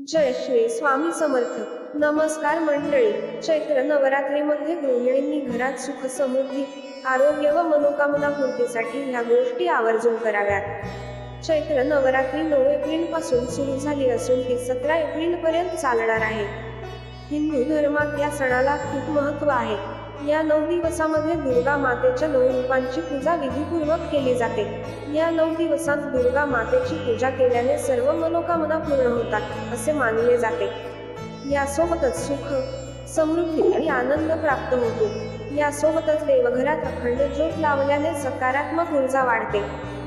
जय श्री स्वामी समर्थ. नमस्कार मंडळी. चैत्र नवरात्रीमध्ये म्हणजे गृहिणींनी घरात सुख समृद्धी आरोग्य व मनोकामना पूर्तीसाठी ह्या गोष्टी आवर्जून कराव्यात. चैत्र नवरात्री नऊ एप्रिलपासून सुरू झाली असून ती सतरा एप्रिल पर्यंत चालणार आहे. हिंदू धर्मात या सणाला खूप महत्त्व आहे. या नऊ दिवसामध्ये दुर्गा मातेच्या नऊ रूपांची पूजा विधीपूर्वक केली जाते. या नऊ दिवसात दुर्गा मातेची पूजा केल्याने सर्व मनोकामना पूर्ण होतात असे मानले जाते. यासोबतच सुख समृद्धी आणि आनंद प्राप्त होतो. यासोबतच देवघरात अखंड ज्योत लावल्याने सकारात्मक ऊर्जा वाढते.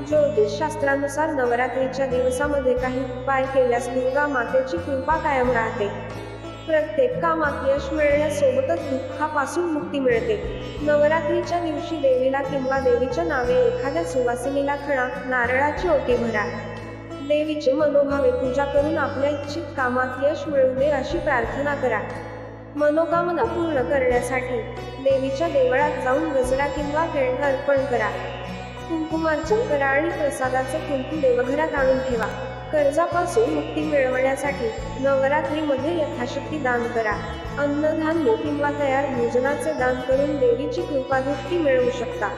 ज्योतिष शास्त्रानुसार नवरात्रीच्या दिवसामध्ये काही उपाय केल्यास दुर्गा मातेची कृपा कायम राहते. प्रत्येक कामात यश मिळण्यासोबतच दुःखापासून मुक्ती मिळते. नवरात्रीच्या दिवशी देवीला किंवा देवीच्या नावे एखाद्या सुवासिनीला खणा नारळाची ओटी भरा. देवीचे मनोभावे पूजा करून आपल्या इच्छित कामात यश मिळू दे अशी प्रार्थना करा. मनोकामना पूर्ण करण्यासाठी देवीच्या देवळात जाऊन गजरा किंवा खेळणं अर्पण करा. कुंकुमार्चन करा आणि प्रसादाचे कुंकू देवघरात आणून ठेवा. कर्जापासून मुक्ती मिळवण्यासाठी नवरात्रीमध्ये यथाशक्ती दान करा. अन्नधान्य किंवा तयार भोजनाचे दान करून देवीची कृपादृष्टी मिळवू शकता.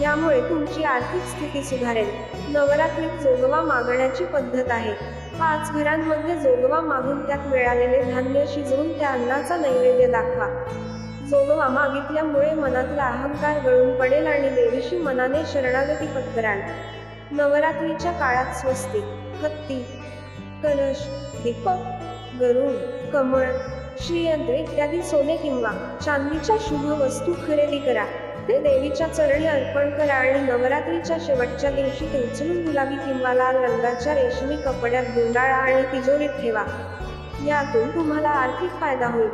यामुळे तुमची आर्थिक स्थिती सुधारेल. नवरात्रीत जोगवा मागण्याची पद्धत आहे. पाच घरांमध्ये जोगवा मागून त्यात मिळालेले धान्य शिजवून त्या अन्नाचा नैवेद्य दाखवा. जोगवा मागितल्यामुळे मनातला अहंकार गळून पडेल आणि देवीशी मनाने शरणागती पत्कराल. नवरात्रीच्या काळात स्वस्तिक हत्ती कलश दीपक गरुड कमळ श्रीयंत्र इत्यादी सोने किंवा चांदीच्या शुभ वस्तू खरेदी करा. ते देवीच्या चरणी अर्पण करा आणि नवरात्रीच्या शेवटच्या दिवशी ते उचलून गुलाबी किंवा लाल रंगाच्या रेशमी कपड्यात गुंडाळा आणि तिजोरीत ठेवा. यातून तुम्हाला आर्थिक फायदा होईल.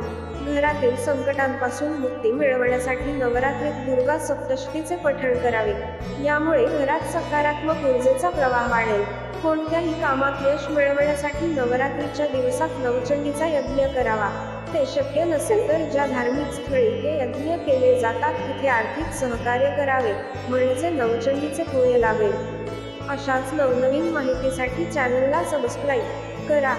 घरातील संकटांपासून मुक्ती मिळवण्यासाठी नवरात्रीत दुर्गा सप्तशतीचे पठण करावे. यामुळे घरात सकारात्मक ऊर्जेचा प्रवाह वाढेल. कोणत्याही कामात यश मिळवण्यासाठी नवरात्रीच्या दिवसात नवचंडीचा यज्ञ करावा. ते शक्य नसेल तर ज्या धार्मिक स्थळी हे यज्ञ केले जातात तिथे आर्थिक सहकार्य करावे. म्हणजे नवचंडीचे पुण्य लाभेल. अशाच नवनवीन माहितीसाठी चॅनलला सबस्क्राईब करा.